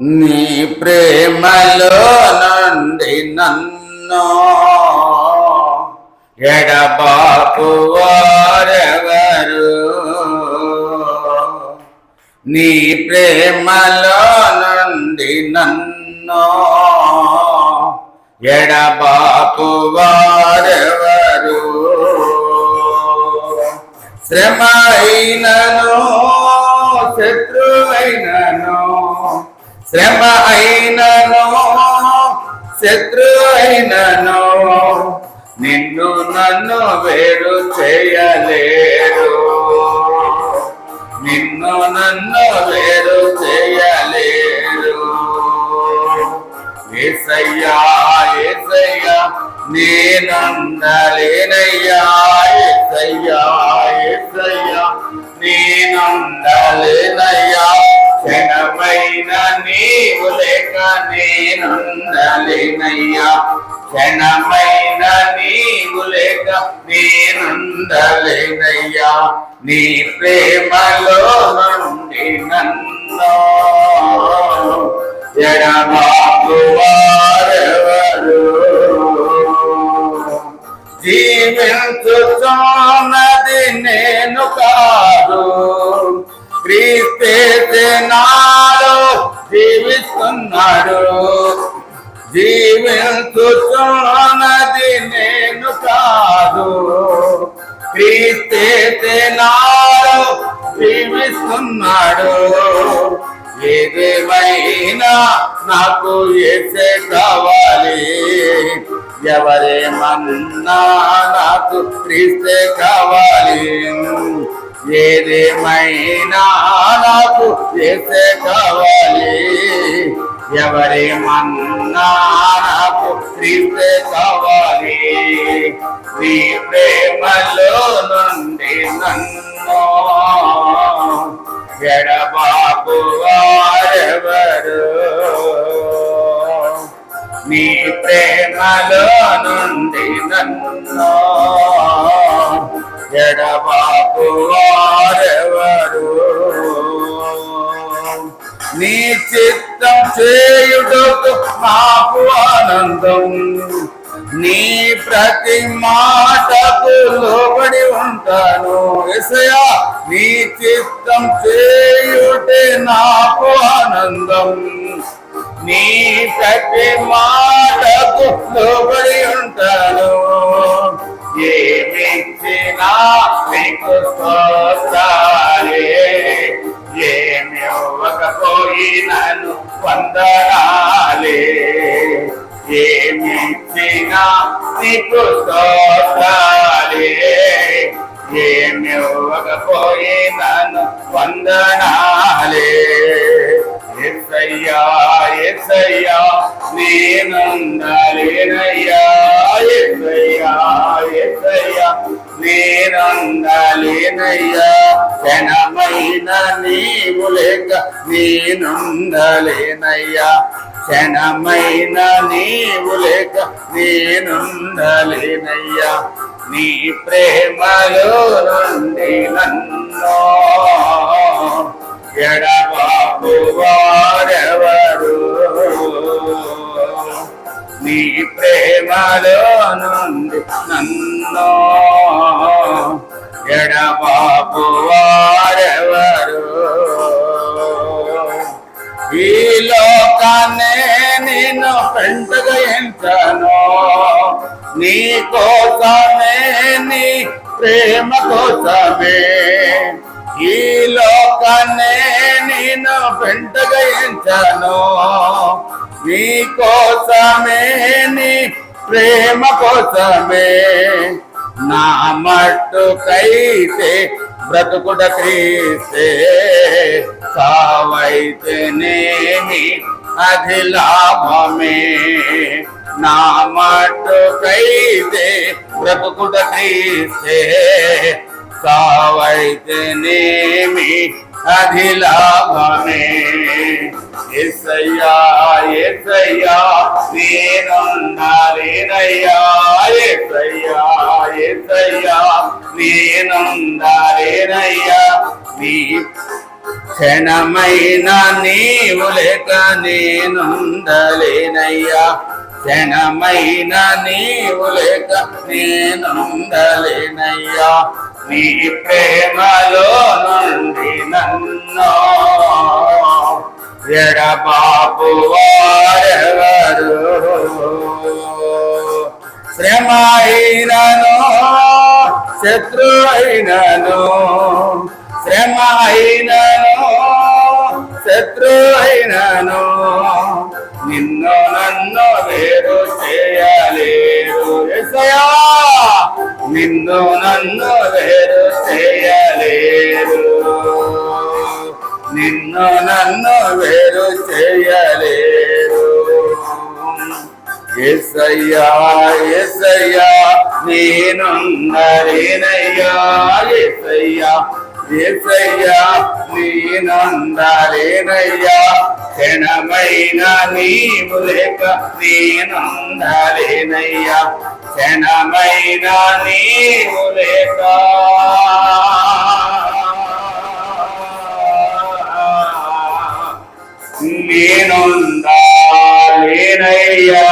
నీ ప్రేమలో నుండి నన్ను ఎడబాపు వారెవరు? నీ ప్రేమలో నుండి నన్ను ఎడబాపు వారెవరు? శ్రమ అయినను శత్రువైనను శ్రమ అయినను శత్రు అయినను నిన్ను నన్ను వేరు చేయలేరు. నిన్ను నన్ను వేరు చేయలేరు. ఏసయ్యా ఏసయ్యా నేనుండలేనయ్యా ఏసయ్యా ఏసయ్యా నేనుండలేనయ్యా. క్షణమైన నీవు లేక నేనుండలేనయ్యా. క్షణమైన నీవు లేక నేనుండలేనయ్యా. నీ ప్రేమలో నుండి నన్ను ఎడబాపు వారెవరు జీవించుతున్నది నేను కా జీవిస్తున్నాడు జీవించుచున్నది నేను కాదు. క్రీస్తే నాడు జీవిస్తున్నాడు. ఏదేమైనా నాకు ఏసే కావాలి. ఎవరేమన్నా నాకు క్రీస్తే కావాలి. ఏదేమైనా నాకు ఏసే కావాలి. ఎవరి నాకు క్రీస్తే కావాలి నీ ప్రేమలో నుండి నన్ను ఎడబాపు వారెవరు నీ ప్రేమలో నుండి నన్ను ఎడబాబు వారెవరు నీ చిత్త చేయుటకు నాకు ఆనందం. నీ ప్రతి మాటకు లోబడి ఉంటాను. ఎసయా నీ చిత్తం చేయుటే నాకు ఆనందం. నీ ప్రతి మాటకు వందనాలే ఏమిచ్చినా నీకు స్తోత్రాలే? ఏమి వందనాలే ఎస్సయ్యా ఎస్సయ్యా నేనుందలేనయ్యా ఎస్సయ్యా ఎస్సయ్యా నేనుందలేనయ్యా క్షణమైన నీవు లేక నేనుందలేనయ్యా క్షణమైన నీవు లేక నేనుందలేనయ్యా నీ ప్రేమలో నుండి నన్నో. ఎడబాబు వారెవరు నీ ప్రేమలో నుండి నన్నో. ఎడబాపు వారెవరు ఈ లోకాన్నే నేను పెంటగా ఎంచాను. నీ కోసమే నీ ప్రేమ కోసమే. ఈ లోకాన్నే నేను పెంటగా ఎంచాను. నీ కోసమే నీ ప్రేమ కోసమే. నా మట్టుకైతే బ్రతుకుడ క్రీస్తే సావైతేనేమి అది లాభమే నా మట్టుకైతే బ్రతుకుడ క్రీస్తే సావైతేనేమి అది లాభమే ఎస్సయ్యా ఎస్సయ్యా నేనున్నారే అయ్యా మీ క్షణమైన నీవు లేక నేనుండలేనయ్యా. క్షణమైన నీవు లేక నేనుండలేనయ్యా. నీ ప్రేమలో నుండి నన్ను ఎడబాపు వారెవరు? శ్రమ అయినను అయినను శ్రమ అయినను శత్రు అయినను నిన్ను నన్ను వేరు చేయలేరు నిన్ను నన్ను వేరు చేయలేరు నిన్ను నన్ను వేరు చేయలేరు ఎసయ్యా ఎసయ్యా నేనుందరేనయ్యా ఎసయ్యా ఎసయ్యా నేనుందరేనయ్యా క్షణమైన నీవు లేక నేనుందరేనయ్యా క్షణమైన నీవు లేక. నేనుందా காலினையா